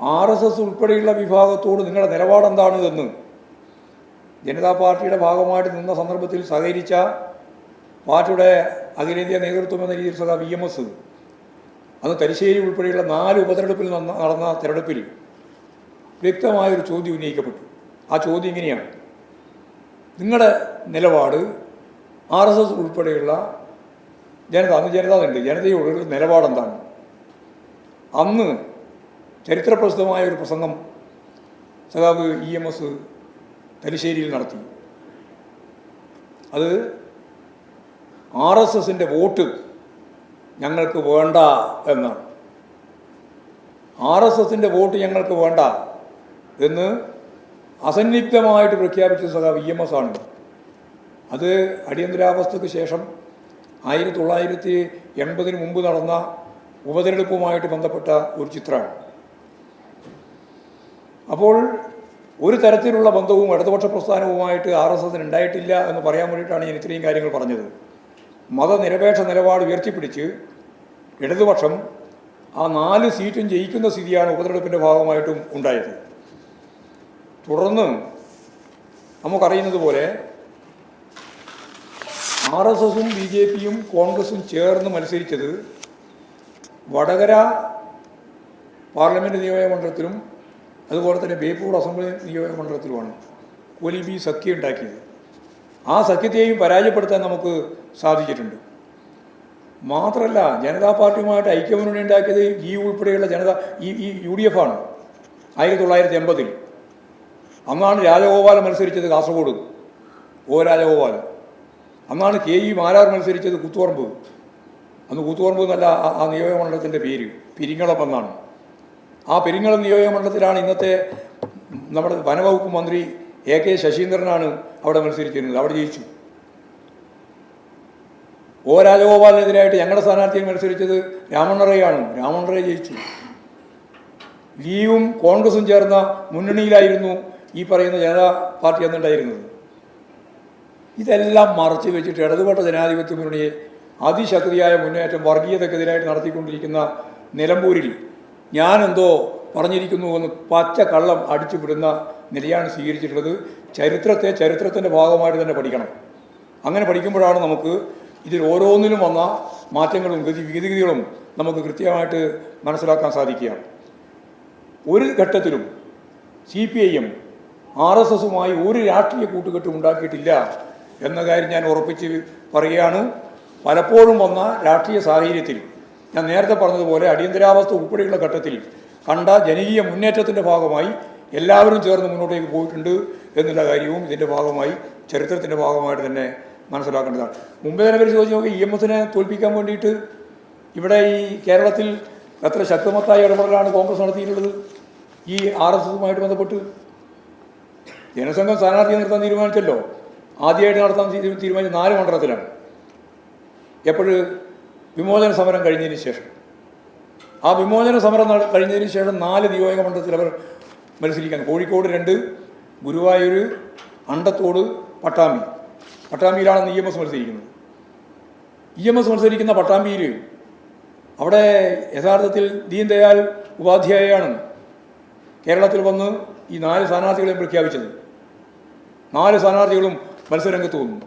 R S S ഉൾപ്പെടെയുള്ള വിഭാഗത്തോട് നിങ്ങളുടെ നിലപാടെന്താണ് എന്ന് ജനതാ പാർട്ടിയുടെ ഭാഗമായിട്ട് നിന്ന സന്ദർഭത്തിൽ സഹകരിച്ച പാർട്ടിയുടെ അഖിലേന്ത്യാ നേതൃത്വം എന്ന രീതിയിൽ സദാ വി എം എസ്. അന്ന് തലശ്ശേരി ഉൾപ്പെടെയുള്ള നാല് ഉപതെരഞ്ഞെടുപ്പിൽ നടന്ന തെരഞ്ഞെടുപ്പിൽ വ്യക്തമായൊരു ചോദ്യം ഉന്നയിക്കപ്പെട്ടു. ആ ചോദ്യം ഇങ്ങനെയാണ്. നിങ്ങളുടെ നിലപാട് ആർ എസ് എസ് ഉൾപ്പെടെയുള്ള ജനത അന്ന് ജനത ഉണ്ട് ജനതയോടുള്ള നിലപാടെന്താണ്? അന്ന് ചരിത്രപ്രസിദ്ധമായ ഒരു പ്രസംഗം സഖാവ് ഇ എം എസ് തലശ്ശേരിയിൽ നടത്തി. അത് ആർ എസ് എസിന്റെ വോട്ട് ഞങ്ങൾക്ക് വേണ്ട എന്നാണ്. ആർ എസ് എസിന്റെ വോട്ട് ഞങ്ങൾക്ക് വേണ്ട എന്ന് അസന്നിഗ്ധമായിട്ട് പ്രഖ്യാപിച്ച സഖാവ് ഇ എം എസ് ആണ്. അത് അടിയന്തരാവസ്ഥയ്ക്ക് ശേഷം ആയിരത്തി തൊള്ളായിരത്തി എൺപതിന് മുമ്പ് നടന്ന ഉപതെരഞ്ഞെടുപ്പുമായിട്ട് ബന്ധപ്പെട്ട ഒരു ചിത്രമാണ്. അപ്പോൾ ഒരു തരത്തിലുള്ള ബന്ധവും ഇടതുപക്ഷ പ്രസ്ഥാനവുമായിട്ട് ആർ എസ് എസിന് ഉണ്ടായിട്ടില്ല എന്ന് പറയാൻ വേണ്ടിയിട്ടാണ് ഞാൻ ഇത്രയും കാര്യങ്ങൾ പറഞ്ഞത്. മതനിരപേക്ഷ നിലപാട് ഉയർത്തിപ്പിടിച്ച് ഇടതുപക്ഷം ആ നാല് സീറ്റും ജയിക്കുന്ന സ്ഥിതിയാണ് ഉപതെരഞ്ഞെടുപ്പിന്റെ ഭാഗമായിട്ടും ഉണ്ടായത്. തുടർന്ന് നമുക്കറിയുന്നത് പോലെ ആർ എസ് എസും ബി ജെ പിയും കോൺഗ്രസും ചേർന്ന് മത്സരിച്ചത് വടകര പാർലമെന്റ് നിയോജകമണ്ഡലത്തിലും അതുപോലെ തന്നെ ബേപ്പൂർ അസംബ്ലി നിയോജക മണ്ഡലത്തിലുമാണ് കോലിബി സഖ്യം ഉണ്ടാക്കിയത്. ആ സഖ്യത്തെയും പരാജയപ്പെടുത്താൻ നമുക്ക് സാധിച്ചിട്ടുണ്ട്. മാത്രമല്ല ജനതാ പാർട്ടിയുമായിട്ട് ഐക്യമുന്നണി ഉണ്ടാക്കിയത് ഈ ഉൾപ്പെടെയുള്ള ജനത ഈ ഈ യു ഡി എഫ് ആണ് ആയിരത്തി തൊള്ളായിരത്തി എൺപതിൽ അന്നാണ് രാജഗോപാലൻ മത്സരിച്ചത് കാസർഗോഡ് ഓ രാജഗോപാലൻ. അന്നാണ് കെ ഇ മാരാർ മത്സരിച്ചത് കൂത്തുപറമ്പ്. അന്ന് കൂത്തുപറമ്പ് എന്നല്ല ആ- നിയോജക മണ്ഡലത്തിന്റെ പേര് പിരിങ്ങളപ്പെന്നാണ് എന്നാണ് ആ പെരിങ്ങളം നിയോജകമണ്ഡലത്തിലാണ് ഇന്നത്തെ നമ്മുടെ വനവകുപ്പ് മന്ത്രി എ കെ ശശീന്ദ്രനാണ് അവിടെ മത്സരിച്ചിരുന്നത്. അവിടെ ജയിച്ചു. ഒ രാജഗോപാലിനെതിരായിട്ട് ഞങ്ങളുടെ സ്ഥാനാർത്ഥിയെ മത്സരിച്ചത് രാമണ്ണറയാണ്. രാമണ്ണറ ജയിച്ചു. ലീവും കോൺഗ്രസും ചേർന്ന മുന്നണിയിലായിരുന്നു ഈ പറയുന്ന ജനതാ പാർട്ടി അന്നുണ്ടായിരുന്നത്. ഇതെല്ലാം മറച്ചു വെച്ചിട്ട് ഇടതുപെട്ട ജനാധിപത്യ മുന്നണിയെ അതിശക്തിയായ മുന്നേറ്റം വർഗീയതക്കെതിരായിട്ട് നടത്തിക്കൊണ്ടിരിക്കുന്ന നിലമ്പൂരിൽ ഞാനെന്തോ പറഞ്ഞിരിക്കുന്നു എന്ന് പച്ച കള്ളം അടിച്ചു വിടുന്ന നിലയാണ് സ്വീകരിച്ചിട്ടുള്ളത്. ചരിത്രത്തെ ചരിത്രത്തിന്റെ ഭാഗമായിട്ട് തന്നെ പഠിക്കണം. അങ്ങനെ പഠിക്കുമ്പോഴാണ് നമുക്ക് ഇതിൽ ഓരോന്നിലും വന്ന മാറ്റങ്ങളും ഗതി വിഗതികളും നമുക്ക് കൃത്യമായിട്ട് മനസ്സിലാക്കാൻ സാധിക്കുക. ഒരു ഘട്ടത്തിലും C P I M R S എസുമായി ഒരു രാഷ്ട്രീയ കൂട്ടുകെട്ടും ഉണ്ടാക്കിയിട്ടില്ല എന്ന കാര്യം ഞാൻ ഉറപ്പിച്ച് പറയുകയാണ്. പലപ്പോഴും വന്ന രാഷ്ട്രീയ സാഹചര്യത്തിൽ ഞാൻ നേരത്തെ പറഞ്ഞതുപോലെ അടിയന്തരാവസ്ഥ ഉൾപ്പെടെയുള്ള ഘട്ടത്തിൽ കണ്ട ജനകീയ മുന്നേറ്റത്തിന്റെ ഭാഗമായി എല്ലാവരും ചേർന്ന് മുന്നോട്ടേക്ക് പോയിട്ടുണ്ട് എന്നുള്ള കാര്യവും ഇതിന്റെ ഭാഗമായി ചരിത്രത്തിന്റെ ഭാഗമായിട്ട് തന്നെ മനസ്സിലാക്കേണ്ടതാണ്. മുമ്പേ തന്നെ പരിശോധിച്ച് നോക്കി ഇ എം എസിനെ തോൽപ്പിക്കാൻ വേണ്ടിയിട്ട് ഇവിടെ ഈ കേരളത്തിൽ എത്ര ശക്തമത്തായ ഇടപെടലാണ് കോൺഗ്രസ് നടത്തിയിട്ടുള്ളത്? ഈ ആർ എസ് എസുമായിട്ട് ബന്ധപ്പെട്ട്? ജനസംഘം സ്ഥാനാർത്ഥിയെ നിർത്താൻ തീരുമാനിച്ചല്ലോ. ആദ്യമായിട്ട് നടത്താൻ തീരുമാനിച്ച നാല് മണ്ഡലത്തിലാണ്. എപ്പോഴ് വിമോചന സമരം കഴിഞ്ഞതിന് ശേഷം. ആ വിമോചന സമരം കഴിഞ്ഞതിന് ശേഷം നാല് നിയോജക മണ്ഡലത്തിൽ അവർ മത്സരിക്കാൻ കോഴിക്കോട് രണ്ട് ഗുരുവായൂർ അണ്ടത്തോട് പട്ടാമ്പി. പട്ടാമ്പിയിലാണ് ഇ എം എസ് മത്സരിക്കുന്നത്. ഇ എം എസ് മത്സരിക്കുന്ന പട്ടാമ്പിയിൽ അവിടെ യഥാർത്ഥത്തിൽ ദീൻ ദയാൽ ഉപാധ്യായയാണ് കേരളത്തിൽ വന്ന് ഈ നാല് സ്ഥാനാർത്ഥികളെയും പ്രഖ്യാപിച്ചത്. നാല് സ്ഥാനാർത്ഥികളും മത്സരരംഗത്ത് വന്നു.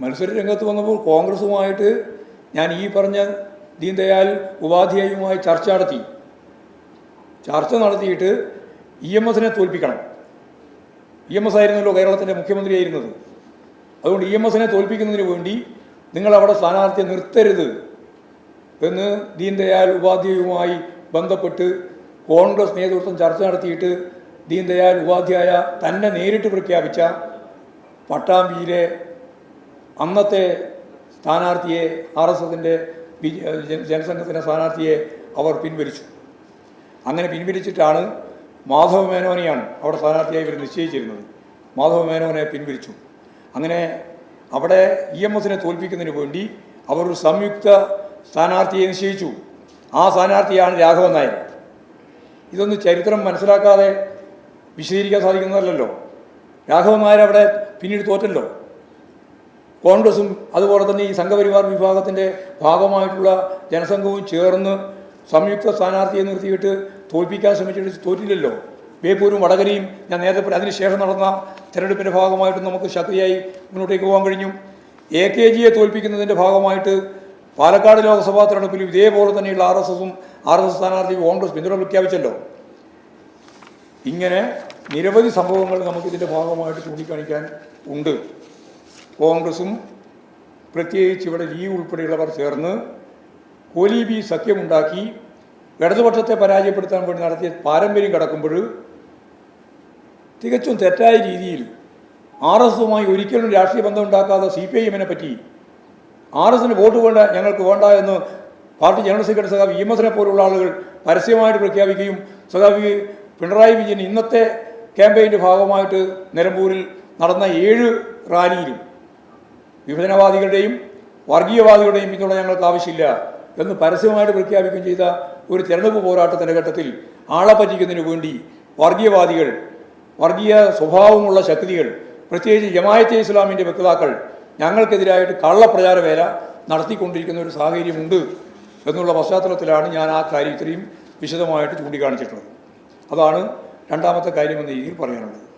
മത്സരരംഗത്ത് വന്നപ്പോൾ കോൺഗ്രസുമായിട്ട് ഞാൻ ഈ പറഞ്ഞ ദീൻദയാൽ ഉപാധ്യായുമായി ചർച്ച നടത്തി. ചർച്ച നടത്തിയിട്ട് ഇ എം എസിനെ തോൽപ്പിക്കണം. ഇ എം എസ് ആയിരുന്നല്ലോ കേരളത്തിന്റെ മുഖ്യമന്ത്രിയായിരുന്നത്. അതുകൊണ്ട് ഇ എം എസിനെ തോൽപ്പിക്കുന്നതിന് വേണ്ടി നിങ്ങളവിടെ സ്ഥാനാർത്ഥിയെ നിർത്തരുത് എന്ന് ദീൻദയാൽ ഉപാധ്യായുമായി ബന്ധപ്പെട്ട് കോൺഗ്രസ് നേതൃത്വം ചർച്ച നടത്തിയിട്ട് ദീൻദയാൽ ഉപാധ്യായ തന്നെ നേരിട്ട് പ്രഖ്യാപിച്ച പട്ടാമ്പിയിലെ അന്നത്തെ സ്ഥാനാർത്ഥിയെ ആർ എസ് എസിന്റെ ജനസംഘത്തിന്റെ സ്ഥാനാർത്ഥിയെ അവർ പിൻവലിച്ചു. അങ്ങനെ പിൻവലിച്ചിട്ടാണ് മാധവ മേനോനെയാണ് അവിടെ സ്ഥാനാർത്ഥിയായി ഇവർ നിശ്ചയിച്ചിരുന്നത്. മാധവ മേനോനെ പിൻവലിച്ചു. അങ്ങനെ അവിടെ ഇ എം എസിനെ തോൽപ്പിക്കുന്നതിന് വേണ്ടി അവർ ഒരു സംയുക്ത സ്ഥാനാർത്ഥിയെ നിശ്ചയിച്ചു. ആ സ്ഥാനാർത്ഥിയാണ് രാഘവൻ നായർ. ഇതൊന്നും ചരിത്രം മനസ്സിലാക്കാതെ വിശദീകരിക്കാൻ സാധിക്കുന്നതല്ലല്ലോ. രാഘവൻ നായർ അവിടെ പിന്നീട് തോറ്റല്ലോ. കോൺഗ്രസും അതുപോലെ തന്നെ ഈ സംഘപരിവാർ വിഭാഗത്തിന്റെ ഭാഗമായിട്ടുള്ള ജനസംഘവും ചേർന്ന് സംയുക്ത സ്ഥാനാർത്ഥിയെ നിർത്തിയിട്ട് തോൽപ്പിക്കാൻ ശ്രമിച്ചിട്ട് തോറ്റില്ലല്ലോ. ബേപ്പൂരും വടകരയും ഞാൻ നേരത്തെ പറഞ്ഞു അതിനുശേഷം നടന്ന തെരഞ്ഞെടുപ്പിന്റെ ഭാഗമായിട്ട് നമുക്ക് ശക്തിയായി മുന്നോട്ടേക്ക് പോകാൻ കഴിഞ്ഞു. എ കെ ജിയെ തോൽപ്പിക്കുന്നതിന്റെ ഭാഗമായിട്ട് പാലക്കാട് ലോക്സഭാ തെരഞ്ഞെടുപ്പിലും ഇതേപോലെ തന്നെയുള്ള ആർ എസ് എസും ആർ എസ് എസ് സ്ഥാനാർത്ഥി കോൺഗ്രസ് പിന്തുണ പ്രഖ്യാപിച്ചല്ലോ. ഇങ്ങനെ നിരവധി സംഭവങ്ങൾ നമുക്കിതിന്റെ ഭാഗമായിട്ട് ചൂണ്ടിക്കാണിക്കാൻ ഉണ്ട്. കോൺഗ്രസും പ്രത്യേകിച്ച് ഇവിടെ ലീഗ് ഉൾപ്പെടെയുള്ളവർ ചേർന്ന് കോലീബി സഖ്യമുണ്ടാക്കി ഇടതുപക്ഷത്തെ പരാജയപ്പെടുത്താൻ വേണ്ടി നടത്തിയ പാരമ്പര്യം കിടക്കുമ്പോൾ തികച്ചും തെറ്റായ രീതിയിൽ ആർ എസുമായി ഒരിക്കലും രാഷ്ട്രീയ ബന്ധം ഉണ്ടാക്കാതെ സി പി ഐ എമ്മിനെ പറ്റി ആർ എസിന് വോട്ട് വേണ്ട ഞങ്ങൾക്ക് വേണ്ട എന്ന് പാർട്ടി ജനറൽ സെക്രട്ടറി സഖാവ് ഇ എം എസിനെ പോലുള്ള ആളുകൾ പരസ്യമായിട്ട് പ്രഖ്യാപിക്കുകയും സഖാവ് പിണറായി വിജയൻ ഇന്നത്തെ ക്യാമ്പയിന്റെ ഭാഗമായിട്ട് നിലമ്പൂരിൽ നടന്ന ഏഴ് റാലിയിലും വിഭജനവാദികളുടെയും വർഗീയവാദികളുടെയും പിന്തുണ ഞങ്ങൾക്ക് ആവശ്യമില്ല എന്ന് പരസ്യമായിട്ട് പ്രഖ്യാപിക്കുകയും ചെയ്ത ഒരു തെരഞ്ഞെടുപ്പ് പോരാട്ടത്തിന്റെ ഘട്ടത്തിൽ ആളെ പറ്റിക്കുന്നതിന് വേണ്ടി വർഗീയവാദികൾ വർഗീയ സ്വഭാവമുള്ള ശക്തികൾ പ്രത്യേകിച്ച് ജമായത്തെ ഇസ്ലാമിന്റെ വ്യക്താക്കൾ ഞങ്ങൾക്കെതിരായിട്ട് കള്ളപ്രചാര വേല നടത്തിക്കൊണ്ടിരിക്കുന്ന ഒരു സാഹചര്യമുണ്ട് എന്നുള്ള പശ്ചാത്തലത്തിലാണ് ഞാൻ ആ കാര്യം ഇത്രയും വിശദമായിട്ട് ചൂണ്ടിക്കാണിച്ചിട്ടുള്ളത്. അതാണ് രണ്ടാമത്തെ കാര്യമെന്ന രീതിയിൽ പറയാനുള്ളത്.